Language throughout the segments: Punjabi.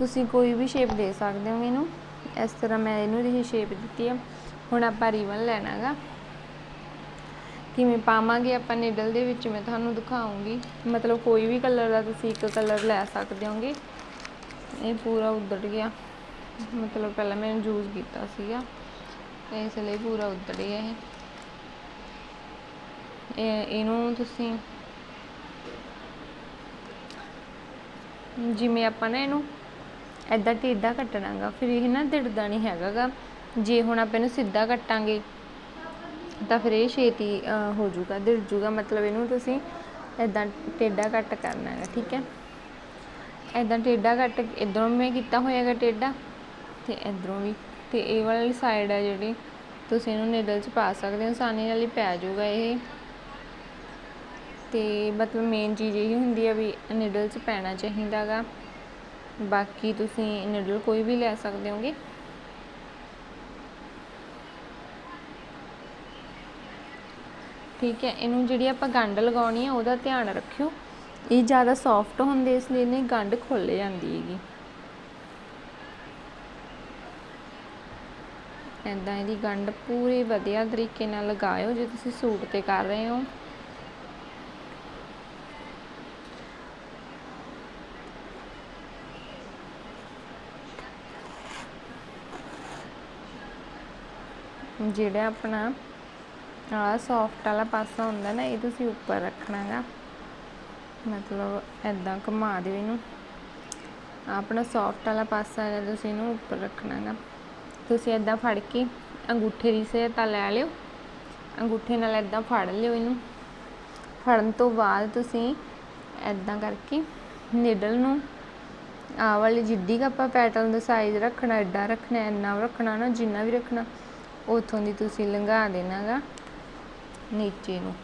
ਤੁਸੀਂ ਕੋਈ ਵੀ ਸ਼ੇਪ ਦੇ ਸਕਦੇ ਹੋ ਇਹਨੂੰ ਇਸ ਤਰ੍ਹਾਂ ਮੈਂ ਇਹਨੂੰ ਇਹ ਸ਼ੇਪ ਦਿੱਤੀ ਆ। ਹੁਣ ਆਪਾਂ ਰੀਬਨ ਲੈਣਾਗਾ। ਕਿਵੇਂ ਪਾਵਾਂਗੇ ਆਪਾਂ ਨੀਡਲ ਦੇ ਵਿੱਚ ਮੈਂ ਤੁਹਾਨੂੰ ਦਿਖਾਉਂਗੀ। ਮਤਲਬ ਕੋਈ ਵੀ ਕਲਰ ਦਾ ਤੁਸੀਂ ਇੱਕ ਕਲਰ ਲੈ ਸਕਦੇ ਹੋਗੇ। ਇਹ ਪੂਰਾ ਉੱਧੜ ਗਿਆ। ਮਤਲਬ ਪਹਿਲਾਂ ਮੈਂ ਯੂਜ਼ ਕੀਤਾ ਸੀਗਾ। ਇਸ ਲਈ ਪੂਰਾ ਉੱਧੜ ਗਿਆ ਇਹ, ਇਹਨੂੰ ਤੁਸੀਂ ਜਿਵੇਂ ਆਪਾਂ ਨਾ ਇਹਨੂੰ ਐਦਾਂ ਟੇਢਾ ਕੱਟਣਾਗਾ, ਫਿਰ ਇਹ ਨਾ ਦਿੜਦਾ ਨਹੀਂ ਹੈਗਾਗਾ। ਜੇ ਹੁਣ ਆਪਾਂ ਇਹਨੂੰ ਸਿੱਧਾ ਕੱਟਾਂਗੇ, ਤਾਂ ਫਿਰ ਇਹ ਛੇਤੀ ਹੋ ਜਾਊਗਾ ਦਿੜ ਜਾਊਗਾ ਮਤਲਬ ਇਹਨੂੰ ਤੁਸੀਂ ਐਦਾਂ ਟੇਢਾ ਕੱਟ ਕਰਨਾ ਹੈ ਠੀਕ ਹੈ? ਐਦਾਂ ਟੇਢਾ ਕੱਟ, ਇਧਰੋਂ ਮੈਂ ਕੀਤਾ ਹੋਇਆਗਾ ਟੇਢਾ ਤੇ ਇਧਰੋਂ ਵੀ। ਤੇ ਇਹ ਵਾਲੀ ਸਾਈਡ ਹੈ ਜਿਹੜੀ, ਤੁਸੀਂ ਇਹਨੂੰ ਨੀਡਲ 'ਚ ਪਾ ਸਕਦੇ ਹੋ, ਆਸਾਨੀ ਨਾਲ ਹੀ ਪੈ ਜਾਊਗਾ ਇਹ। ਤੇ ਮਤਲਬ ਮੇਨ ਚੀਜ਼ ਇਹ ਹੁੰਦੀ ਹੈ ਵੀ ਨੀਡਲ 'ਚ ਪੈਣਾ ਚਾਹੀਦਾਗਾ। ਬਾਕੀ ਤੁਸੀਂ ਨੀਡਲ ਕੋਈ ਵੀ ਲੈ ਸਕਦੇ ਹੋਗੇ। ਠੀਕ ਹੈ, ਇਹਨੂੰ ਜਿਹੜੀ ਆਪਾਂ ਗੰਢ ਲਗਾਉਣੀ ਹੈ ਉਹਦਾ ਧਿਆਨ ਰੱਖਿਓ। ਇਹ ਜ਼ਿਆਦਾ ਸੌਫਟ ਹੁੰਦੇ, ਇਸ ਲਈ ਇਹਨੇ ਗੰਢ ਖੁੱਲ ਜਾਂਦੀ ਹੈਗੀ। ਐਦਾਂ ਇਹਦੀ ਗੰਢ ਪੂਰੀ ਵਧੀਆ ਤਰੀਕੇ ਨਾਲ ਲਗਾਇਓ, ਜੇ ਤੁਸੀਂ ਸੂਟ ਤੇ ਕਰ ਰਹੇ ਹੋ। ਜਿਹੜਾ ਆਪਣਾ ਆ ਸੌਫਟ ਵਾਲਾ ਪਾਸਾ ਹੁੰਦਾ ਨਾ, ਇਹ ਤੁਸੀਂ ਉੱਪਰ ਰੱਖਣਾਗਾ। ਮਤਲਬ ਐਦਾਂ ਘੁਮਾ ਦਿਓ ਇਹਨੂੰ। ਆਪਣਾ ਸੌਫਟ ਵਾਲਾ ਪਾਸਾ ਹੈ ਤੁਸੀਂ ਇਹਨੂੰ ਉੱਪਰ ਰੱਖਣਾਗਾ। ਤੁਸੀਂ ਐਦਾਂ ਫੜ ਕੇ ਅੰਗੂਠੇ ਦੀ ਸਹਾਇਤਾ ਲੈ ਲਿਓ। ਅੰਗੂਠੇ ਨਾਲ ਐਦਾਂ ਫੜ ਲਿਓ ਇਹਨੂੰ। ਫੜਨ ਤੋਂ ਬਾਅਦ ਤੁਸੀਂ ਐਦਾਂ ਕਰਕੇ ਨਿਡਲ ਨੂੰ ਆ ਵਾਲੀ ਜਿੱਡੀ ਕੁ ਆਪਾਂ ਪੈਟਰਨ ਦਾ ਸਾਈਜ਼ ਰੱਖਣਾ, ਐਡਾ ਰੱਖਣਾ ਇੰਨਾ ਰੱਖਣਾ ਨਾ, ਜਿੰਨਾ ਵੀ ਰੱਖਣਾ ਉਥੋਂ ਦੀ ਤੁਸੀਂ ਲੰਘਾ ਦੇਣਾਗਾ, ਨੀਚੇ ਨੂੰ।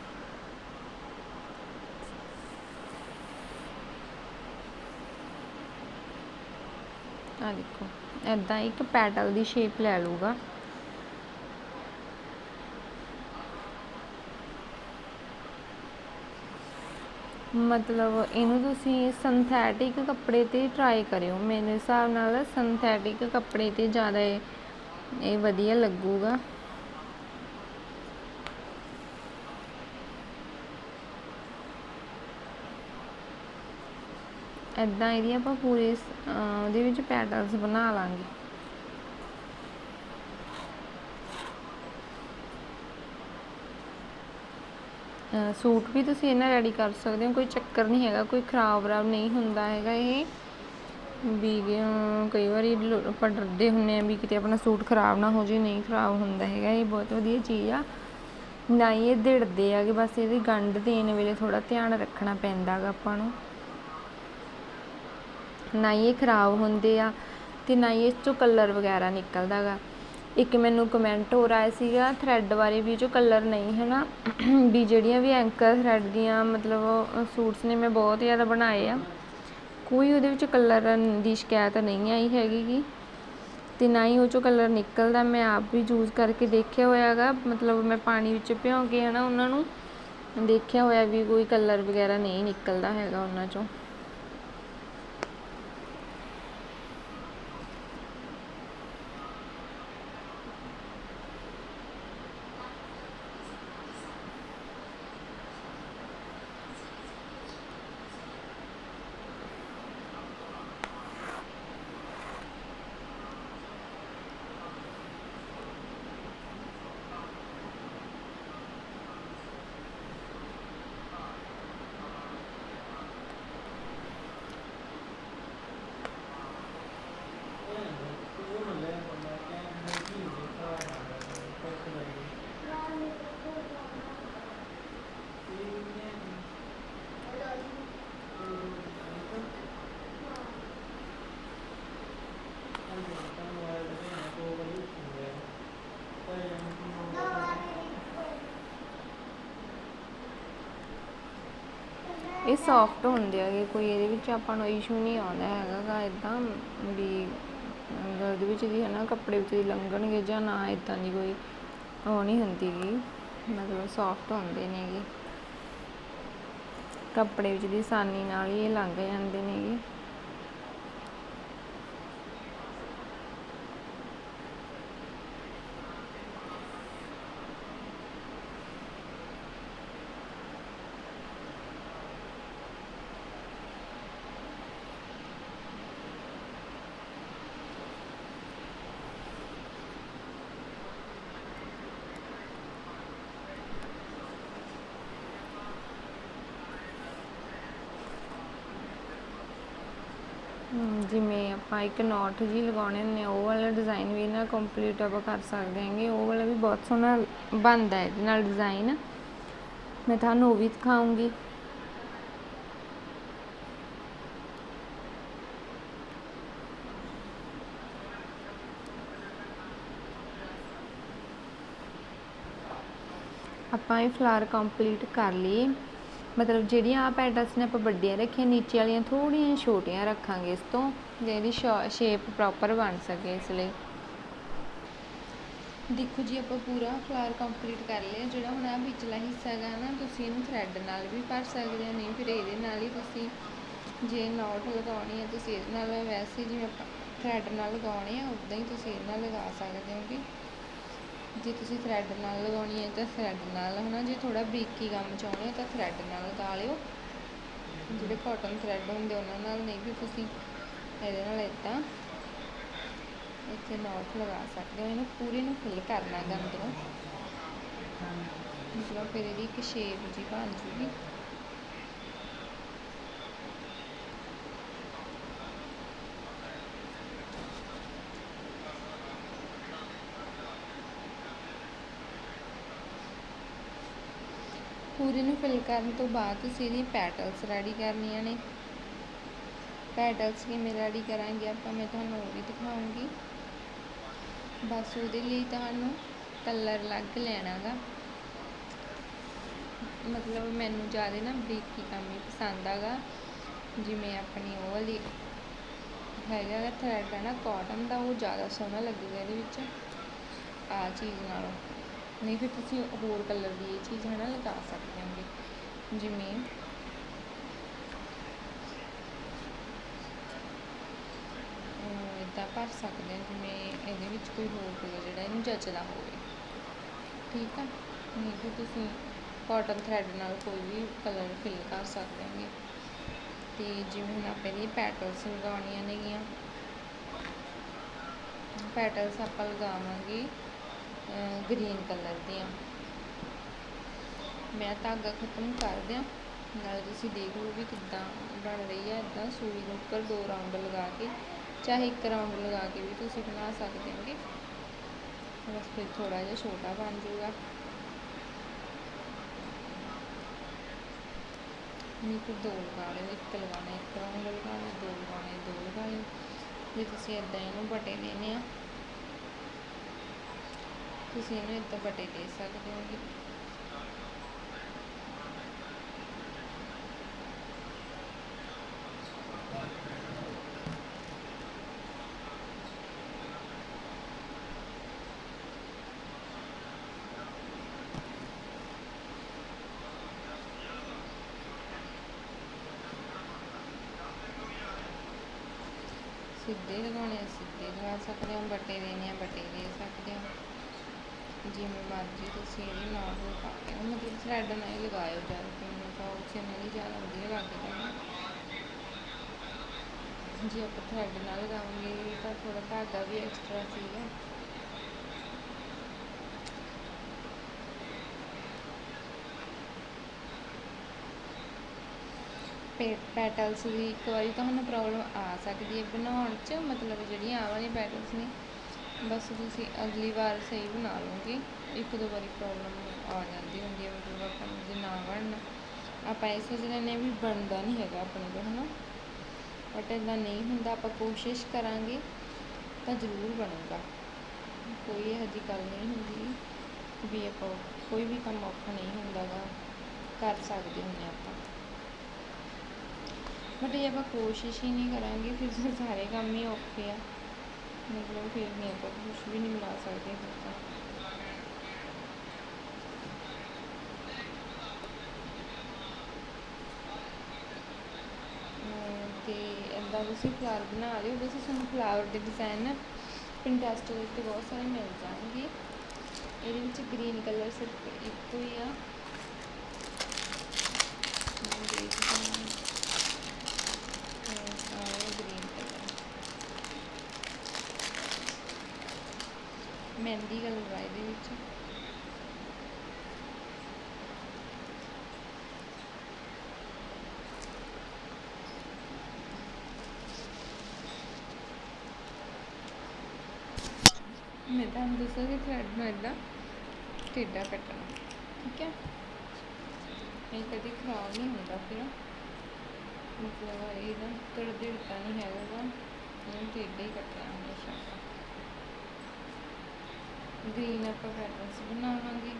ਆ ਦੇਖੋ ਐਦਾਂ ਇੱਕ ਪੈਟਲ ਦੀ ਸ਼ੇਪ ਲੈ ਲੂਗਾ ਮਤਲਬ ਇਹਨੂੰ ਤੁਸੀਂ ਸਿੰਥੈਟਿਕ ਕੱਪੜੇ ਤੇ ਟਰਾਈ ਕਰਿਓ। ਮੇਰੇ ਹਿਸਾਬ ਨਾਲ ਸਿੰਥੈਟਿਕ ਕੱਪੜੇ ਤੇ ਜ਼ਿਆਦਾ ਇਹ ਵਧੀਆ ਲੱਗੂਗਾ। ਐਦਾਂ ਇਹਦੀ ਆਪਾਂ ਪੂਰੇ ਉਹਦੇ ਵਿੱਚ ਪੈਟਰਨਸ ਬਣਾ ਲਾਂਗੇ। ਸੂਟ ਵੀ ਤੁਸੀਂ ਇਹਨਾਂ ਰੈਡੀ ਕਰ ਸਕਦੇ ਹੋ, ਕੋਈ ਚੱਕਰ ਨਹੀਂ ਹੈਗਾ, ਕੋਈ ਖਰਾਬ ਖਰਾਬ ਨਹੀਂ ਹੁੰਦਾ ਹੈਗਾ ਇਹ। ਵੀ ਕਈ ਵਾਰੀ ਆਪਾਂ ਡਰਦੇ ਹੁੰਨੇ ਆ ਵੀ ਕਿਤੇ ਆਪਣਾ ਸੂਟ ਖਰਾਬ ਨਾ ਹੋ ਜੇ ਨਹੀਂ ਖਰਾਬ ਹੁੰਦਾ ਹੈਗਾ, ਇਹ ਬਹੁਤ ਵਧੀਆ ਚੀਜ਼ ਆ। ਨਾ ਹੀ ਇਹ ਦਿੜਦੇ ਆ ਕਿ ਬਸ ਇਹਦੀ ਗੰਢ ਦੇਣ ਵੇਲੇ ਥੋੜਾ ਧਿਆਨ ਰੱਖਣਾ ਪੈਂਦਾ ਗਾ ਆਪਾਂ ਨੂੰ। ਨਾ ਹੀ ਇਹ ਖਰਾਬ ਹੁੰਦੇ ਆ ਤੇ ਨਾ ਹੀ ਇਸ ਚੋਂ ਕਲਰ ਵਗੈਰਾ ਨਿਕਲਦਾ ਗਾ ਇੱਕ ਮੈਨੂੰ ਕਮੈਂਟ ਹੋ ਰਿਹਾ ਸੀਗਾ ਥਰੈਡ ਬਾਰੇ ਵੀ, ਜੋ ਕਲਰ ਨਹੀਂ ਹੈ ਨਾ ਵੀ ਜਿਹੜੀਆਂ ਵੀ ਐਂਕਰ ਥਰੈਡ ਦੀਆਂ ਮਤਲਬ ਸੂਟਸ ਨੇ ਮੈਂ ਬਹੁਤ ਜ਼ਿਆਦਾ ਬਣਾਏ ਆ। ਕੋਈ ਉਹਦੇ ਵਿੱਚ ਕਲਰ ਦੀ ਸ਼ਿਕਾਇਤ ਨਹੀਂ ਆਈ ਹੈਗੀ ਗੀ ਤੇ ਨਾ ਹੀ ਉਹ ਚੋਂ ਕਲਰ ਨਿਕਲਦਾ, ਮੈਂ ਆਪ ਵੀ ਯੂਜ਼ ਕਰਕੇ ਦੇਖਿਆ ਹੋਇਆ ਹੈਗਾ ਮਤਲਬ ਮੈਂ ਪਾਣੀ ਵਿੱਚ ਭਿਉਂ ਕੇ ਹੈ ਨਾ ਉਹਨਾਂ ਨੂੰ, ਦੇਖਿਆ ਹੋਇਆ ਵੀ ਕੋਈ ਕਲਰ ਵਗੈਰਾ ਨਹੀਂ ਨਿਕਲਦਾ ਹੈਗਾ ਉਹਨਾਂ ਚੋਂ। ਇਹ ਸੌਫਟ ਹੁੰਦੇ ਹੈਗੇ, ਕੋਈ ਇਹਦੇ ਵਿੱਚ ਆਪਾਂ ਨੂੰ ਇਸ਼ੂ ਨਹੀਂ ਆਉਂਦਾ ਹੈਗਾ ਗਾ ਇਦਾਂ ਵੀ ਅਹ ਉਹਦੇ ਵਿੱਚ ਦੀ ਹੈ ਨਾ ਕੱਪੜੇ ਵਿੱਚ ਦੀ ਲੰਘਣਗੇ ਜਾਂ ਨਾ ਇਦਾਂ ਦੀ ਕੋਈ ਉਹ ਨਹੀਂ ਹੁੰਦੀ ਗੀ, ਮਤਲਬ ਸੌਫਟ ਹੁੰਦੇ ਨੇਗੇ ਕੱਪੜੇ ਵਿੱਚ ਦੀ ਆਸਾਨੀ ਨਾਲ ਹੀ ਇਹ ਲੰਘ ਜਾਂਦੇ ਨੇਗੇ ਜਿਵੇਂ ਆਪਾਂ ਇੱਕ ਨੋਟ ਜੀ ਲਗਾਉਣੇ ਹੁੰਦੇ ਉਹ ਵਾਲਾ ਡਿਜ਼ਾਈਨ ਵੀ ਨਾਲ ਕੰਪਲੀਟ ਆਪਾਂ ਕਰ ਸਕਦੇ ਹਾਂਗੇ। ਉਹ ਵਾਲਾ ਵੀ ਬਹੁਤ ਸੋਹਣਾ ਬਣਦਾ ਹੈ ਇਹਦੇ ਨਾਲ ਡਿਜ਼ਾਈਨ ਮੈਂ ਤੁਹਾਨੂੰ ਉਹ ਵੀ ਦਿਖਾਉਂਗੀ। ਆਪਾਂ ਇਹ ਫਲਾਰ ਕੰਪਲੀਟ ਕਰ ਲਈ ਮਤਲਬ ਜਿਹੜੀਆਂ ਆ ਪੈਟਲਸ ਨੇ ਆਪਾਂ ਵੱਡੀਆਂ ਰੱਖੀਆਂ, ਨੀਚੇ ਵਾਲੀਆਂ ਥੋੜੀਆਂ ਛੋਟੀਆਂ ਰੱਖਾਂਗੇ ਇਸ ਤੋਂ ਜਿਹਦੀ ਸ਼ੇਪ ਪ੍ਰੋਪਰ ਬਣ ਸਕੇ ਇਸ ਲਈ। ਦੇਖੋ ਜੀ, ਆਪਾਂ ਪੂਰਾ ਫਲਾਰ ਕੰਪਲੀਟ ਕਰ ਲਿਆ, ਜਿਹੜਾ ਹੁਣ ਆ ਵਿਚਲਾ ਹਿੱਸਾ ਹੈਗਾ ਨਾ, ਤੁਸੀਂ ਇਹਨੂੰ ਥਰੈਡ ਨਾਲ ਵੀ ਭਰ ਸਕਦੇ ਹੋ, ਨਹੀਂ ਫਿਰ ਇਹਦੇ ਨਾਲ ਹੀ ਤੁਸੀਂ ਜੇ ਨੋਟ ਲਗਾਉਣੀ ਹੈ ਤੁਸੀਂ ਇਹਦੇ ਨਾਲ ਵੈਸੇ ਜਿਵੇਂ ਆਪਾਂ ਥਰੈਡ ਨਾਲ ਲਗਾਉਣੇ ਆ ਉਦਾਂ ਹੀ ਤੁਸੀਂ ਇਹਦੇ ਨਾਲ ਲਗਾ ਸਕਦੇ ਹੋਗੇ ਜੇ ਤੁਸੀਂ ਥਰੈਡ ਨਾਲ ਲਗਾਉਣੀ ਹੈ ਤਾਂ ਥਰੈਡ ਨਾਲ ਹਨਾ? ਜੇ ਥੋੜਾ ਬਰੀਕੀ ਕੰਮ ਚਾਹੁੰਦੇ ਹੋ ਤਾਂ ਥਰੈਡ ਨਾਲ ਲਗਾ ਲਿਓ। ਜਿਹੜੇ ਕਾਟਨ ਥਰੈਡ ਹੁੰਦੇ ਉਹਨਾਂ ਨਾਲ ਨਹੀਂ ਵੀ ਤੁਸੀਂ ਇਹਦੇ ਨਾਲ ਇਦਾਂ ਇੱਥੇ ਨੋਟ ਲਗਾ ਸਕਦੇ ਹੋ। ਇਹਨੂੰ ਪੂਰੇ ਨੂੰ ਫਿਲ ਕਰਨਾ ਗਾ ਅੰਦਰੋਂ ਮਤਲਬ ਫਿਰ ਇਹਦੀ ਇੱਕ ਸ਼ੇਪ ਜੀ ਬਣ ਜੂਗੀ। ਪੂਰੀ ਨੂੰ ਫਿਲ ਕਰਨ ਤੋਂ ਬਾਅਦ ਤੁਸੀਂ ਇਹਦੀ ਪੈਟਲਸ ਰੈਡੀ ਕਰਨੀਆਂ ਨੇ। ਪੈਟਲਸ ਕਿਵੇਂ ਰੈਡੀ ਕਰਾਂਗੇ ਆਪਾਂ, ਮੈਂ ਤੁਹਾਨੂੰ ਉਹ ਵੀ ਦਿਖਾਉਂਗੀ। ਬਸ ਉਹਦੇ ਲਈ ਤੁਹਾਨੂੰ ਕਲਰ ਅਲੱਗ ਲੈਣਾ ਗਾ। ਮਤਲਬ ਮੈਨੂੰ ਜ਼ਿਆਦਾ ਨਾ ਬਰੀਕੀ ਕੰਮ ਹੀ ਪਸੰਦ ਆਗਾ। ਜਿਵੇਂ ਆਪਣੀ ਉਹ ਵਾਲੀ ਹੈਗਾ ਥਰੈਡ ਹੈ ਨਾ ਕਾਟਨ ਦਾ, ਉਹ ਜ਼ਿਆਦਾ ਸੋਹਣਾ ਲੱਗੇਗਾ ਇਹਦੇ ਵਿੱਚ। ਆ ਚੀਜ਼ ਨਾਲੋਂ। ਨਹੀਂ ਤਾਂ ਤੁਸੀਂ ਹੋਰ ਕਲਰ ਦੀ ਇਹ ਚੀਜ਼ ਹੈ ਨਾ ਲਗਾ ਸਕਦੇ ਹੋਗੇ। ਜਿਵੇਂ ਇਦਾਂ ਭਰ ਸਕਦੇ ਹਾਂ ਜਿਵੇਂ ਇਹਦੇ ਵਿੱਚ ਕੋਈ ਹੋਰ ਕਲਰ ਜਿਹੜਾ ਇਹਨੂੰ ਜੱਚਦਾ ਹੋਵੇ। ਠੀਕ ਆ? ਨਹੀਂ ਤਾਂ ਤੁਸੀਂ ਕਾਟਨ ਥਰੈਡ ਨਾਲ ਕੋਈ ਵੀ ਕਲਰ ਫਿਲ ਕਰ ਸਕਦੇ ਹੋਗੇ। ਤੇ ਜਿਵੇਂ ਹੁਣ ਆਪਾਂ ਇਹਦੀ ਪੈਟਲਸ ਲਗਾਉਣੀਆਂ ਨੇਗੀਆਂ। ਪੈਟਲਸ ਆਪਾਂ ਲਗਾਵਾਂਗੇ। ਗ੍ਰੀਨ ਕਲਰ ਦੀਆਂ। ਮੈਂ ਧਾਗਾ ਖਤਮ ਕਰ ਦਿਆਂ। ਨਾਲ ਤੁਸੀਂ ਦੇਖ ਲਓ ਵੀ ਕਿੱਦਾਂ ਬਣ ਰਹੀ ਹੈ ਇਦਾਂ ਸੂਈ ਦੇ ਉੱਪਰ ਦੋ ਰਾਉਂਡ ਲਗਾ ਕੇ, ਚਾਹੇ ਇੱਕ ਰਾਉਂਡ ਲਗਾ ਕੇ ਵੀ ਤੁਸੀਂ ਬਣਾ ਸਕਦੇ ਹੋਗੇ। ਬਸ ਫਿਰ ਥੋੜਾ ਜਿਹਾ ਛੋਟਾ ਬਣ ਜਾਊਗਾ। ਨਹੀਂ ਫਿਰ ਦੋ ਲਗਾ ਲਿਓ, ਇੱਕ ਲਗਾਉਣਾ, ਇੱਕ ਰਾਉਂਡ ਲਗਾਉਣਾ ਦੋ ਲਗਾਉਣੇ, ਦੋ ਲਗਾ ਲਿਓ। ਜੇ ਤੁਸੀਂ ਇਦਾਂ ਇਹਨੂੰ ਬਟੇ ਦੇਣੇ ਆ ਤੁਸੀਂ ਇਹਨੂੰ ਇੱਦਾਂ ਬਟੇ ਦੇ ਸਕਦੇ ਹੋਗੇ ਸਿੱਧੇ ਲਗਾਉਣੇ ਆ ਸਿੱਧੇ ਲਗਾ ਸਕਦੇ ਹੋ ਬੱਟੇ ਦੇਣੇ ਆ ਬੱਟੇ ਦੇ ਸਕਦੇ ਹੋ ਜਿਵੇਂ ਮਰਜ਼ੀ ਤੁਸੀਂ ਇਹਦੀ ਨੋਟ ਲਗਾ ਕੇ ਮਤਲਬ ਥਰੈਡ ਨਾਲ ਹੀ ਲਗਾਇਓ ਜ਼ਿਆਦਾ ਕਿ ਮੈਨੂੰ ਤਾਂ ਜ਼ਿਆਦਾ ਵਧੀਆ ਲੱਗਦਾ ਹੈ ਜੇ ਆਪਾਂ ਥਰੈਡ ਨਾਲ ਲਗਾਵਾਂਗੇ ਤਾਂ ਥੋੜਾ ਧਾਗਾ ਵੀ ਐਕਸਟਰਾ ਸੀਗਾ। ਪੈਟਲਸ ਦੀ ਇੱਕ ਵਾਰੀ ਤੁਹਾਨੂੰ ਪ੍ਰੋਬਲਮ ਆ ਸਕਦੀ ਹੈ। ਬਣਾਉਣ 'ਚ ਮਤਲਬ ਜਿਹੜੀਆਂ ਆਹ ਵਾਲੀਆਂ ਪੈਟਲਸ ਨੇ ਬਸ ਤੁਸੀਂ ਅਗਲੀ ਵਾਰ ਸਹੀ ਬਣਾ ਲਓਗੇ। ਇੱਕ ਦੋ ਵਾਰੀ ਪ੍ਰੋਬਲਮ ਆ ਜਾਂਦੀ ਹੁੰਦੀ ਹੈ, ਮਤਲਬ ਆਪਾਂ ਨੂੰ ਜੇ ਨਾ ਬਣਨਾ। ਆਪਾਂ ਇਹ ਸੋਚ ਲੈਂਦੇ ਹਾਂ ਵੀ ਬਣਦਾ ਨਹੀਂ ਹੈਗਾ ਆਪਣੇ ਤੋਂ ਹੈ ਨਾ ਬਟ ਇੱਦਾਂ ਨਹੀਂ ਹੁੰਦਾ, ਆਪਾਂ ਕੋਸ਼ਿਸ਼ ਕਰਾਂਗੇ ਤਾਂ ਜ਼ਰੂਰ ਬਣੂਗਾ। ਕੋਈ ਇਹੋ ਜਿਹੀ ਗੱਲ ਨਹੀਂ ਹੁੰਦੀ ਵੀ ਆਪਾਂ ਕੋਈ ਵੀ ਕੰਮ ਔਖਾ ਨਹੀਂ ਹੁੰਦਾ ਗਾ ਕਰ ਸਕਦੇ ਹੁੰਦੇ ਆਪਾਂ। ਬਟ ਜੇ ਆਪਾਂ ਕੋਸ਼ਿਸ਼ ਹੀ ਨਹੀਂ ਕਰਾਂਗੇ, ਫਿਰ ਸਾਰੇ ਕੰਮ ਹੀ ਔਖੇ ਆ। ਮਤਲਬ ਫਿਰ ਨਹੀਂ ਕੁਛ ਵੀ ਨਹੀਂ ਮਿਲਾ ਸਕਦੇ ਫਿਰ ਤਾਂ। ਤੇ ਇੱਦਾਂ ਤੁਸੀਂ ਫਲਾਵਰ ਬਣਾ ਲਿਓ ਵੈਸੇ ਤੁਹਾਨੂੰ ਫਲਾਵਰ ਦੇ ਡਿਜ਼ਾਈਨ ਪਿੰਟਰਸਟ ਦੇ ਉੱਤੇ ਬਹੁਤ ਸਾਰੇ ਮਿਲ ਜਾਣਗੇ। ਇਹਦੇ ਵਿੱਚ ਗ੍ਰੀਨ ਕਲਰ ਸਿਰਫ ਇੱਕੋ ਹੀ ਆ। ਮੈਂ ਹਾਂ। ਐਂਡ ਦੀ ਗੱਲ ਇਹਦੇ ਵਿੱਚ। ਮੈਂ ਤੁਹਾਨੂੰ ਦੱਸਾਂਗੀ ਥਰੈਡ ਨੂੰ ਇਦਾਂ ਟੇਡਾ ਕੱਟਣਾ, ਠੀਕ ਹੈ? ਇਹ ਕਦੀ ਖਰਾਬ ਨਹੀਂ ਹੁੰਦਾ ਫਿਰ। ਮਤਲਬ ਇਹਦਾ ਤੜਦੜਤਾ ਨਹੀਂ ਹੈਗਾ ਇਹਨੂੰ ਟੇਡਾ ਹੀ ਕੱਟਣਾ ਹਮੇਸ਼ਾ ਗ੍ਰੀਨ ਆਪਾਂ ਪੈਟਰਨਸ ਬਣਾਵਾਂਗੇ।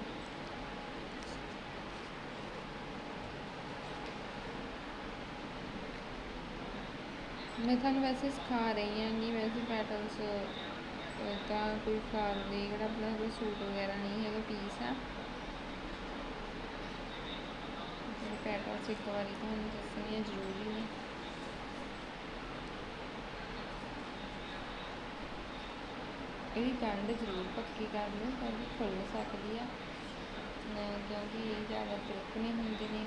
ਮੈਂ ਤੁਹਾਨੂੰ ਵੈਸੇ ਸਿਖਾ ਰਹੀ ਹਾਂ ਕਿ ਵੈਸੇ ਪੈਟਰਨਸ ਤਾਂ ਕੋਈ ਖਾਲ ਦੀ ਜਿਹੜਾ ਆਪਣਾ ਕੋਈ ਸੂਟ ਵਗੈਰਾ ਨਹੀਂ ਹੈਗਾ ਪੀਸ ਆ। ਪੈਟਰਨਸ ਇੱਕ ਵਾਰੀ ਤੁਹਾਨੂੰ ਦੱਸਣੀ ਹੈ ਜ਼ਰੂਰੀ ਨੇ ਇਹਦੀ ਗੰਢ ਜ਼ਰੂਰ ਪੱਕੀ ਕਰ ਲਓ ਤਾਂ ਕਿ ਖੁੱਲ ਸਕਦੀ ਆ। ਕਿਉਂਕਿ ਇਹ ਜ਼ਿਆਦਾ ਤਿਲਕਣੇ ਹੁੰਦੇ ਨੇ।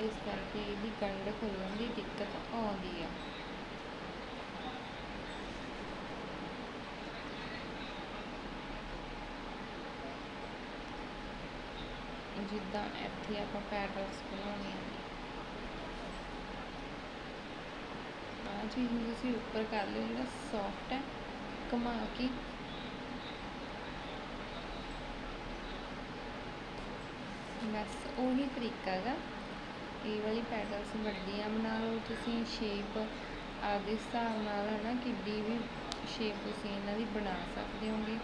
ਇਸ ਕਰਕੇ ਇਹਦੀ ਗੰਢ ਖੁੱਲਣ ਦੀ ਦਿੱਕਤ ਆਉਂਦੀ ਆ। ਜਿੱਦਾਂ ਇੱਥੇ ਆਪਾਂ ਪੈਟਰਨਸ ਬਣਾਉਣੇ ਆ। ਆਹ ਚੀਜ਼ ਨੂੰ ਤੁਸੀਂ ਉੱਪਰ ਕਰ ਲਿਓ, ਜਿਹੜਾ ਸੌਫਟ ਹੈ ਘੁਮਾ ਕੇ। ਬਸ ਉਹੀ ਤਰੀਕਾ ਹੈਗਾ ਇਹ ਵਾਲੀ ਪੈਟਰਨਸ ਵੱਡੀਆਂ ਬਣਾ ਲਓ ਤੁਸੀਂ ਸ਼ੇਪ ਆਪਦੇ ਹਿਸਾਬ ਨਾਲ ਹੈ ਨਾ ਕਿੱਡੀ ਵੀ ਸ਼ੇਪ ਤੁਸੀਂ ਇਹਨਾਂ ਦੀ ਬਣਾ ਸਕਦੇ ਹੋਗੇ।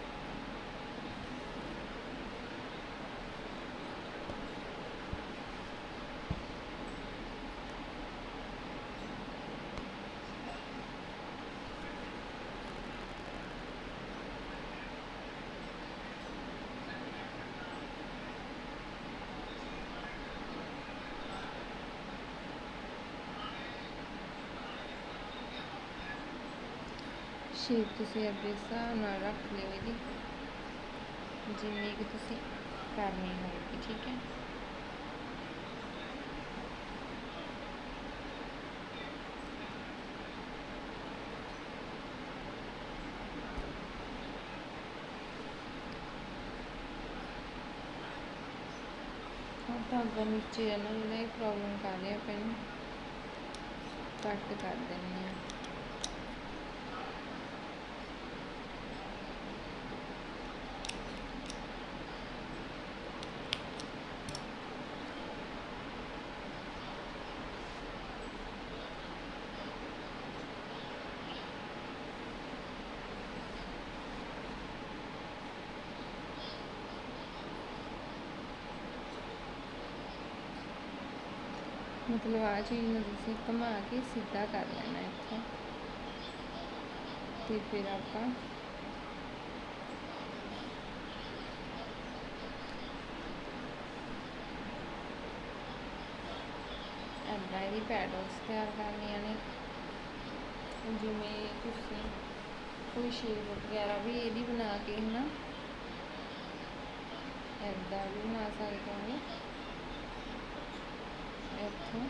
ਸ਼ੇਪ ਤੁਸੀਂ ਆਪਣੇ ਹਿਸਾਬ ਨਾਲ ਰੱਖ ਲਿਓ ਇਹਦੀ। ਜਿੰਨੀ ਕਿ ਤੁਸੀਂ ਕਰਨੀ ਹੋਵੇਗੀ ਠੀਕ ਹੈ? ਹੁਣ ਧਾਗਾ ਨੀਚੇ ਹੈ ਨਾ ਜਿਹੜਾ ਇਹ ਪ੍ਰੋਬਲਮ ਕਰ ਰਿਹਾ ਪੈਨ ਕੱਟ ਕਰ ਦਿੰਦੇ ਹਾਂ ਮਤਲਬ ਆ ਚੀਜ਼ ਨੂੰ ਤੁਸੀਂ ਘੁਮਾ ਕੇ ਸਿੱਧਾ ਕਰ ਲੈਣਾ ਇੱਥੋਂ। ਤੇ ਫਿਰ ਆਪਾਂ ਇੱਦਾਂ ਇਹਦੀ ਪੈਡਲਸ ਤਿਆਰ ਕਰਨੀਆਂ ਨੇ। ਜਿਵੇਂ ਤੁਸੀਂ ਕੋਈ ਸ਼ੇਪ ਵਗੈਰਾ ਵੀ ਇਹਦੀ ਬਣਾ ਕੇ ਹਨਾ ਨਾ ਵੀ ਬਣਾ ਸਕਦੇ ਹੋ। ਇੱਥੋਂ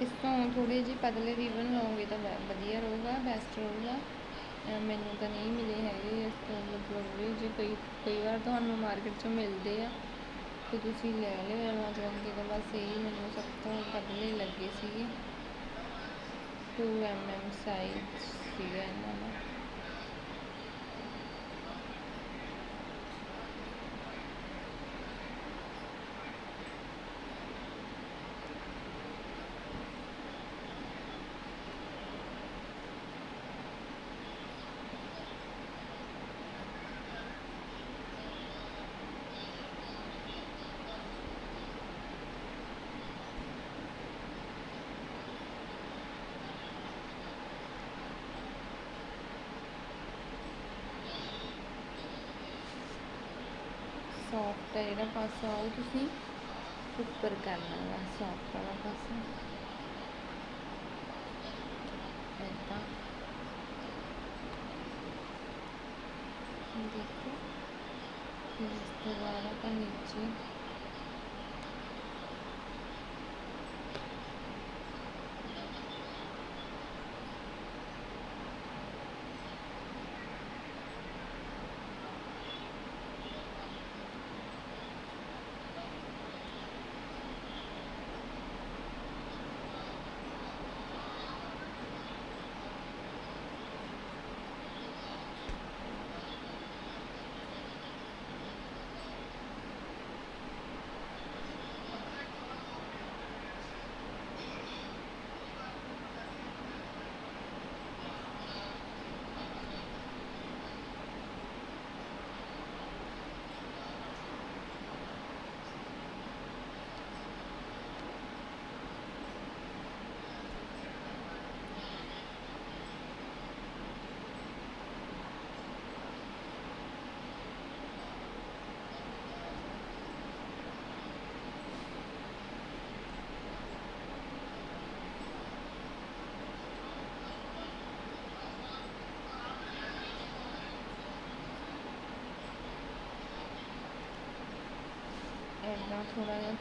ਇਸ ਤੋਂ ਥੋੜੇ ਜਿਹੇ ਪਤਲੇ ਰਿਬਨ ਲਓਗੇ ਤਾਂ ਵਧੀਆ ਰਹੂਗਾ ਬੈਸਟ ਰਹੂਗਾ। ਮੈਨੂੰ ਤਾਂ ਨਹੀਂ ਮਿਲੇ ਹੈਗੇ ਇਸ ਤੋਂ ਮਤਲਬ ਜੇ ਕਈ ਕਈ ਵਾਰ ਤੁਹਾਨੂੰ ਮਾਰਕੀਟ 'ਚੋਂ ਮਿਲਦੇ ਆ। ਤੇ ਤੁਸੀਂ ਲੈ ਲਿਓ ਐਮਾਜ਼ੋਨ ਦੀ ਤਾਂ ਬਸ ਇਹੀ ਮੈਨੂੰ ਸਭ ਤੋਂ ਪਤਲੇ ਲੱਗੇ ਸੀਗੇ। 2 mm ਸਾਈਜ਼ ਸੀਗਾ ਇਹਨਾਂ ਦਾ। ਸੌਫਟ ਹੈ ਜਿਹੜਾ ਪਾਸਾ ਉਹ ਤੁਸੀਂ ਉੱਪਰ ਕਰਨਾ ਵਾ ਸੌਫਟ ਵਾਲਾ ਪਾਸਾ। ਇੱਦਾਂ ਦੇਖੋ, ਇਸ ਤੋਂ ਬਾਅਦ ਆਪਾਂ ਨੀਚੇ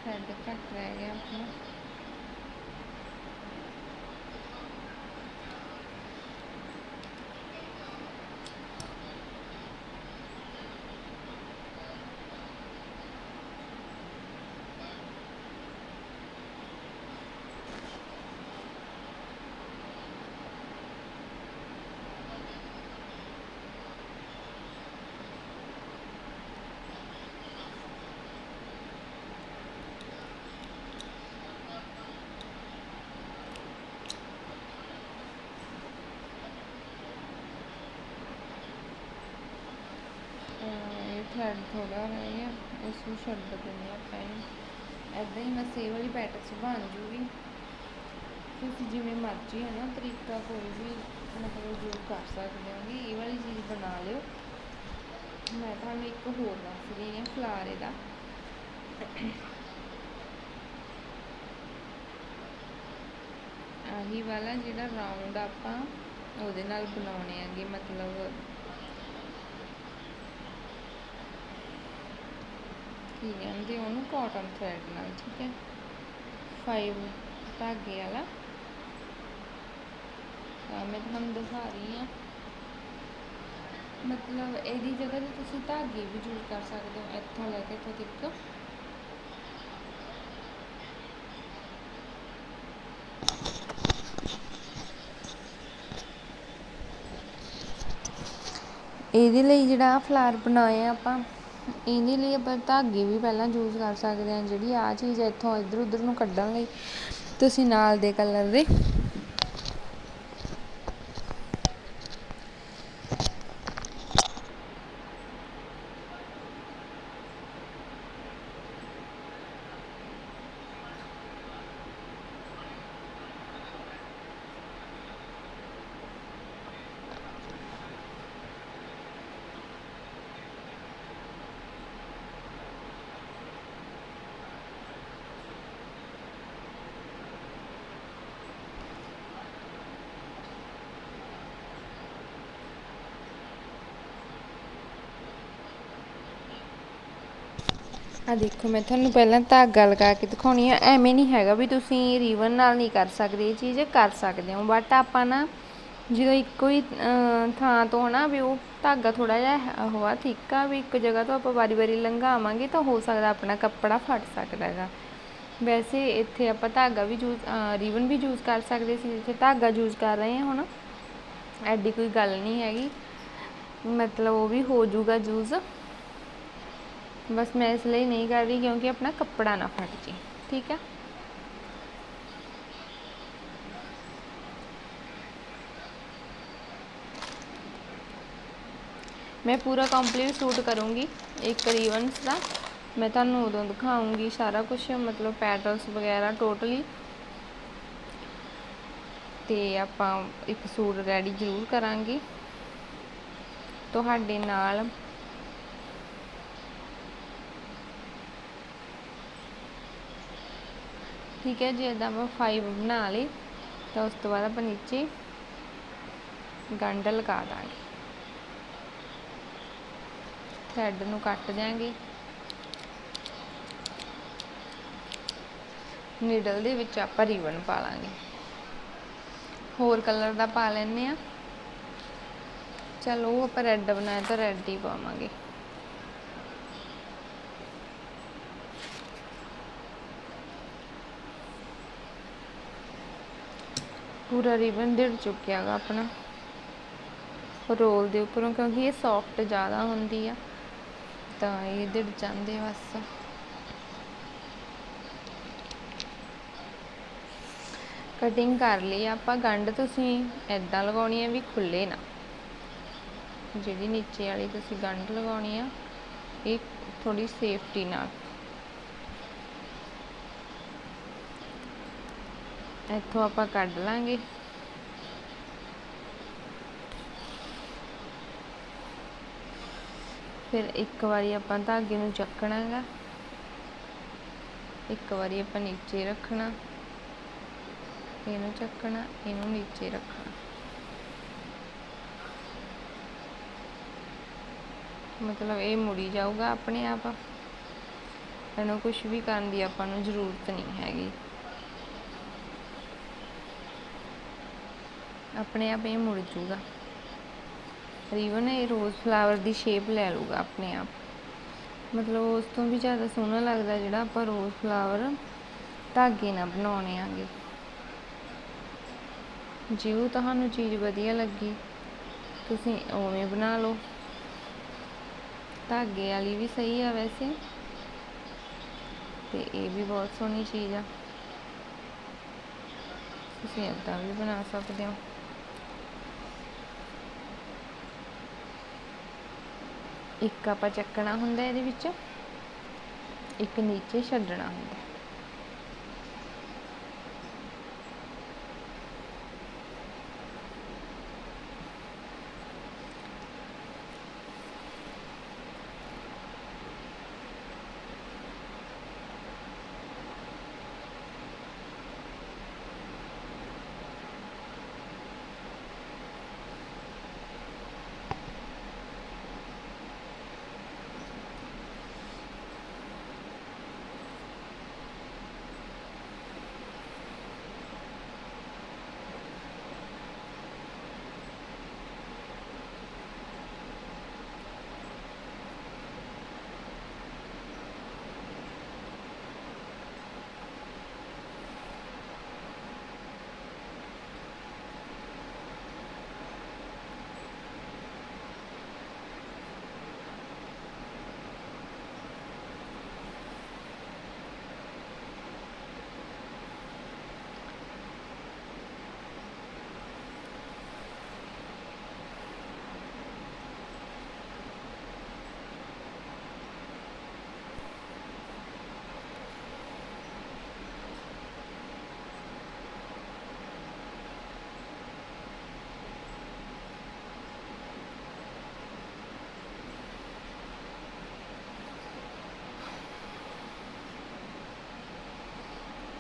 ਥਰੈਡ ਘੱਟ ਰਹਿ ਗਿਆ ਆਪਣਾ। ਅਹ ਥੋੜਾ ਰਹਿ ਗਿਆ ਇਸ ਨੂੰ ਛੱਡ ਦਿੰਦੇ ਹਾਂ ਆਪਾਂ ਇਹਨੂੰ। ਐਦਾਂ ਹੀ ਬਸ ਇਹ ਵਾਲੀ ਪੈਟਰਨ ਬਣ ਜੂਗੀ। ਤੁਸੀਂ ਜਿਵੇਂ ਮਰਜ਼ੀ ਹੈ ਨਾ, ਤਰੀਕਾ ਕੋਈ ਵੀ ਮਤਲਬ ਯੂਜ਼ ਕਰ ਸਕਦੇ ਹੋਗੇ, ਇਹ ਵਾਲੀ ਚੀਜ਼ ਬਣਾ ਲਿਓ। ਮੈਂ ਤੁਹਾਨੂੰ ਇੱਕ ਹੋਰ ਦੱਸ ਰਹੀ ਹਾਂ, ਫਲਾਰੇ ਦਾ। ਆਹੀ ਵਾਲਾ ਜਿਹੜਾ ਰਾਉਂਡ ਆਪਾਂ ਉਹਦੇ ਨਾਲ ਬਣਾਉਣੇ ਆਗੇ ਮਤਲਬ ਕੀ ਕਹਿੰਦੇ ਉਹਨੂੰ ਕਾਟਨ ਥ੍ਰੈਡ ਨਾਲ, ਠੀਕ ਹੈ? 5 ਧਾਗੇ ਵਾਲਾ। ਤਾਂ ਮੈਂ ਤੁਹਾਨੂੰ ਦਿਖਾ ਰਹੀ ਹਾਂ। ਮਤਲਬ ਇਹਦੀ ਜਗ੍ਹਾ ਤੇ ਤੁਸੀਂ ਧਾਗੇ ਵੀ ਯੂਜ਼ ਕਰ ਸਕਦੇ ਹੋ, ਇੱਥੋਂ ਲੈ ਕੇ ਇੱਥੋਂ ਤੱਕ। ਇਹਦੇ ਲਈ ਜਿਹੜਾ ਫਲਾਰ ਬਣਾਇਆ ਆਪਾਂ ਇਹਦੇ ਲਈ ਆਪਾਂ ਧਾਗੇ ਵੀ ਪਹਿਲਾਂ ਯੂਜ਼ ਕਰ ਸਕਦੇ ਹਾਂ, ਜਿਹੜੀ ਆਹ ਚੀਜ਼ ਹੈ ਇੱਥੋਂ ਇੱਧਰ ਉੱਧਰ ਨੂੰ ਕੱਢਣ ਲਈ। ਤੁਸੀਂ ਨਾਲ ਦੇ ਕਲਰ ਦੇ ਆ ਦੇਖੋ, ਮੈਂ ਤੁਹਾਨੂੰ ਪਹਿਲਾਂ ਧਾਗਾ ਲਗਾ ਕੇ ਦਿਖਾਉਣੀ ਆ, ਐਵੇਂ ਨਹੀਂ ਹੈਗਾ ਵੀ ਤੁਸੀਂ ਰੀਵਨ ਨਾਲ ਨਹੀਂ ਕਰ ਸਕਦੇ, ਇਹ ਚੀਜ਼ ਕਰ ਸਕਦੇ ਹੋ ਬਟ ਆਪਾਂ ਨਾ ਜਦੋਂ ਇੱਕੋ ਹੀ ਥਾਂ ਤੋਂ ਨਾ ਵੀ ਉਹ ਧਾਗਾ ਥੋੜਾ ਜਿਹਾ ਉਹ ਆ ਠੀਕ ਆ, ਵੀ ਇੱਕ ਜਗ੍ਹਾ ਤੋਂ ਆਪਾਂ ਵਾਰੀ-ਵਾਰੀ ਲੰਘਾਵਾਂਗੇ ਤਾਂ ਹੋ ਸਕਦਾ ਆਪਣਾ ਕੱਪੜਾ ਫਟ ਸਕਦਾ ਹੈਗਾ। ਵੈਸੇ ਇੱਥੇ ਆਪਾਂ ਧਾਗਾ ਵੀ ਯੂਜ਼ ਰੀਵਨ ਵੀ ਯੂਜ਼ ਕਰ ਸਕਦੇ ਸੀ, ਜਿੱਥੇ ਧਾਗਾ ਯੂਜ਼ ਕਰ ਰਹੇ ਹਾਂ ਹੁਣ, ਐਡੀ ਕੋਈ ਗੱਲ ਨਹੀਂ ਹੈਗੀ, ਮਤਲਬ ਉਹ ਵੀ ਹੋ ਜਾਊਗਾ ਯੂਜ਼। ਬਸ ਮੈਂ ਇਸ ਲਈ ਨਹੀਂ ਕਰ ਰਹੀ ਕਿਉਂਕਿ ਆਪਣਾ ਕੱਪੜਾ ਨਾ ਫਟ ਜੇ। ਠੀਕ ਹੈ? ਮੈਂ ਪੂਰਾ ਕੰਪਲੀਟ ਸੂਟ ਕਰੂੰਗੀ, ਇੱਕ ਰੀਵਨਸ ਦਾ। ਮੈਂ ਤੁਹਾਨੂੰ ਉਦੋਂ ਦਿਖਾਉਂਗੀ ਸਾਰਾ ਕੁਝ ਮਤਲਬ ਪੈਟਰਨਸ ਵਗੈਰਾ ਟੋਟਲੀ ਤੇ ਆਪਾਂ ਇੱਕ ਸੂਟ ਰੈਡੀ ਜ਼ਰੂਰ ਕਰਾਂਗੇ। ਤੁਹਾਡੇ ਨਾਲ ਠੀਕ ਹੈ ਜੇ ਇਦਾਂ ਆਪਾਂ 5 ਬਣਾ ਲਈ, ਤਾਂ ਉਸ ਤੋਂ ਬਾਅਦ ਆਪਾਂ ਨੀਚੇ ਗੰਢ ਲਗਾ ਦਾਂਗੇ। ਥਰੈਡ ਨੂੰ ਕੱਟ ਦਿਆਂਗੇ। ਨੀਡਲ ਦੇ ਵਿੱਚ ਆਪਾਂ ਰੀਬਨ ਪਾ ਲਾਂਗੇ। ਹੋਰ ਕਲਰ ਦਾ ਪਾ ਲੈਣੇ ਆ ਚਲੋ ਉਹ ਆਪਾਂ ਰੈੱਡ ਬਣਾਇਆ ਤਾਂ ਰੈੱਡ ਹੀ ਪਾਵਾਂਗੇ। ਪੂਰਾ ਰਿਬਨ ਡਿੜ ਚੁੱਕਿਆ ਗਾ ਆਪਣਾ। ਰੋਲ ਦੇ ਉੱਪਰੋਂ ਕਿਉਂਕਿ ਇਹ ਸੌਫਟ ਜ਼ਿਆਦਾ ਹੁੰਦੀ ਆ, ਤਾਂ ਇਹ ਦਿੜ ਜਾਂਦੇ ਬਸ। ਕਟਿੰਗ ਕਰ ਲਈ ਆਪਾਂ, ਗੰਢ ਤੁਸੀਂ ਐਦਾਂ ਲਗਾਉਣੀ ਹੈ ਵੀ ਖੁੱਲੇ ਨਾ। ਜਿਹੜੀ ਨੀਚੇ ਵਾਲੀ ਤੁਸੀਂ ਗੰਢ ਲਗਾਉਣੀ ਆ, ਇਹ ਥੋੜੀ ਸੇਫਟੀ ਨਾਲ। ਇੱਥੋਂ ਆਪਾਂ ਕੱਢ ਲਾਂਗੇ। ਫਿਰ ਇੱਕ ਵਾਰੀ ਆਪਾਂ ਧਾਗੇ ਨੂੰ ਚੱਕਣਾ ਹੈਗਾ ਇੱਕ ਵਾਰੀ ਆਪਾਂ ਨੀਚੇ ਰੱਖਣਾ। ਇਹਨੂੰ ਚੱਕਣਾ, ਇਹਨੂੰ ਨੀਚੇ ਰੱਖਣਾ। ਮਤਲਬ ਇਹ ਮੁੜੀ ਜਾਊਗਾ ਆਪਣੇ ਆਪ। ਇਹਨੂੰ ਕੁਝ ਵੀ ਕਰਨ ਦੀ ਆਪਾਂ ਨੂੰ ਜ਼ਰੂਰਤ ਨਹੀਂ ਹੈਗੀ। ਆਪਣੇ ਆਪ ਇਹ ਮੁੜ ਜੂਗਾ। ਰੀਵਨ ਇਹ ਰੋਜ਼ ਫਲਾਵਰ ਦੀ ਸ਼ੇਪ ਲੈ ਲੂਗਾ ਆਪਣੇ ਆਪ। ਮਤਲਬ ਉਸ ਤੋਂ ਵੀ ਜ਼ਿਆਦਾ ਸੋਹਣਾ ਲੱਗਦਾ ਜਿਹੜਾ ਆਪਾਂ ਰੋਜ਼ ਫਲਾਵਰ ਧਾਗੇ ਨਾਲ ਬਣਾਉਣੇ ਆਂਗੇ। ਜੇ ਉਹ ਤੁਹਾਨੂੰ ਚੀਜ਼ ਵਧੀਆ ਲੱਗੀ, ਤੁਸੀਂ ਉਵੇਂ ਬਣਾ ਲਓ। ਧਾਗੇ ਵਾਲੀ ਵੀ ਸਹੀ ਆ ਵੈਸੇ। ਤੇ ਇਹ ਵੀ ਬਹੁਤ ਸੋਹਣੀ ਚੀਜ਼ ਆ। ਤੁਸੀਂ ਏਦਾਂ ਵੀ ਬਣਾ ਸਕਦੇ ਹੋ। ਇੱਕ ਆਪਾਂ ਚੱਕਣਾ ਹੁੰਦਾ ਇਹਦੇ ਵਿੱਚ ਇੱਕ ਨੀਚੇ ਛੱਡਣਾ ਹੁੰਦਾ।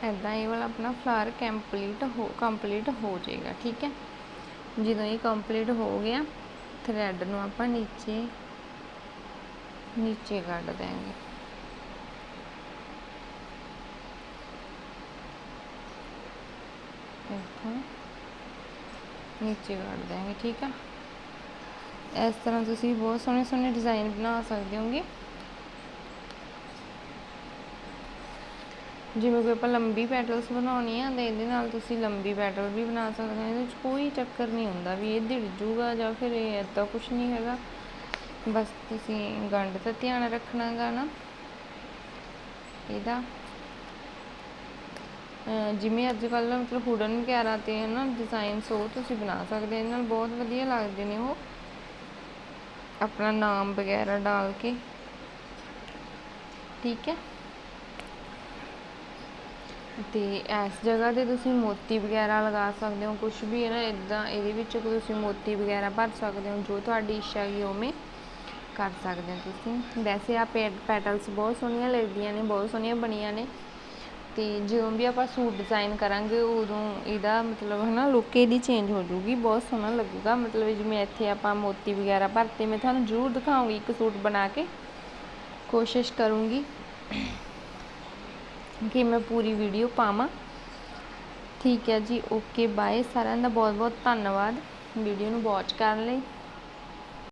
ਐਦਾਂ ਇਹ ਵਾਲਾ ਆਪਣਾ ਫਲਾਰ ਕੰਪਲੀਟ ਹੋ ਕੰਪਲੀਟ ਹੋ ਜਾਏਗਾ, ਠੀਕ ਹੈ? ਜਦੋਂ ਇਹ ਕੰਪਲੀਟ ਹੋ ਗਿਆ ਥਰੈਡ ਨੂੰ ਆਪਾਂ ਨੀਚੇ ਨੀਚੇ ਕੱਢ ਦੇਂਗੇ ਇੱਥੋਂ ਨੀਚੇ ਕੱਢ ਦੇਂਗੇ ਠੀਕ ਆ ਇਸ ਤਰ੍ਹਾਂ ਤੁਸੀਂ ਬਹੁਤ ਸੋਹਣੇ ਸੋਹਣੇ ਡਿਜ਼ਾਈਨ ਬਣਾ ਸਕਦੇ ਹੋਗੇ। ਜਿਵੇਂ ਕੋਈ ਆਪਾਂ ਲੰਬੀ ਪੈਟਲਸ ਬਣਾਉਣੀ ਆ ਤੇ ਇਹਦੇ ਨਾਲ ਤੁਸੀਂ ਲੰਬੀ ਪੈਟਲ ਵੀ ਬਣਾ ਸਕਦੇ ਹੋ। ਇਹਦੇ ਵਿੱਚ ਕੋਈ ਚੱਕਰ ਨਹੀਂ ਹੁੰਦਾ ਵੀ ਇਹ ਦਿੜ ਜੂਗਾ ਜਾਂ ਫਿਰ ਇਹ ਏਦਾਂ ਕੁਝ ਨਹੀਂ ਹੈਗਾ। ਬਸ ਤੁਸੀਂ ਗੰਢ ਦਾ ਧਿਆਨ ਰੱਖਣਾਗਾ ਨਾ। ਇਹਦਾ। ਜਿਵੇਂ ਅੱਜ ਕੱਲ ਮਤਲਬ ਹੁਡਨ ਵਗੈਰਾ ਤੇ ਹੈ ਨਾ ਡਿਜ਼ਾਈਨਸ ਉਹ ਤੁਸੀਂ ਬਣਾ ਸਕਦੇ ਇਹਨਾਂ ਨਾਲ ਬਹੁਤ ਵਧੀਆ ਲੱਗਦੇ ਨੇ ਉਹ। ਆਪਣਾ ਨਾਮ ਵਗੈਰਾ ਡਾਲ ਕੇ। ਠੀਕ ਹੈ? ਤੇ ਇਸ ਜਗ੍ਹਾ ਤੇ ਤੁਸੀਂ ਮੋਤੀ ਵਗੈਰਾ ਲਗਾ ਸਕਦੇ ਹੋ, ਕੁਛ ਵੀ ਹੈ ਨਾ ਇੱਦਾਂ ਇਹਦੇ ਵਿੱਚ ਤੁਸੀਂ ਮੋਤੀ ਵਗੈਰਾ ਭਰ ਸਕਦੇ ਹੋ, ਜੋ ਤੁਹਾਡੀ ਇੱਛਾ ਹੈ ਉਵੇਂ ਕਰ ਸਕਦੇ ਹੋ ਤੁਸੀਂ। ਵੈਸੇ ਆ ਪੈਟਲਸ ਬਹੁਤ ਸੋਹਣੀਆਂ ਲੱਗਦੀਆਂ ਨੇ, ਬਹੁਤ ਸੋਹਣੀਆਂ ਬਣੀਆਂ ਨੇ। ਤੇ ਜਦੋਂ ਵੀ ਆਪਾਂ ਸੂਟ ਡਿਜ਼ਾਈਨ ਕਰਾਂਗੇ, ਉਦੋਂ ਇਹਦਾ ਮਤਲਬ ਹਨਾ ਲੁੱਕ ਇਹਦੀ ਚੇਂਜ ਹੋ ਜਾਊਗੀ, ਬਹੁਤ ਸੋਹਣਾ ਲੱਗੂਗਾ। ਮਤਲਬ ਜਿਵੇਂ ਇੱਥੇ ਆਪਾਂ ਮੋਤੀ ਵਗੈਰਾ ਭਰਤੇ, ਮੈਂ ਤੁਹਾਨੂੰ ਜ਼ਰੂਰ ਦਿਖਾਉਂਗੀ ਇੱਕ ਸੂਟ ਬਣਾ ਕੇ। ਕੋਸ਼ਿਸ਼ ਕਰੂੰਗੀ। ਕਿ ਮੈਂ ਪੂਰੀ ਵੀਡੀਓ ਪਾਵਾਂ। ਠੀਕ ਹੈ ਜੀ ਓਕੇ ਬਾਏ ਸਾਰਿਆਂ ਦਾ ਬਹੁਤ ਬਹੁਤ ਧੰਨਵਾਦ ਵੀਡੀਓ ਨੂੰ ਵਾਚ ਕਰਨ ਲਈ।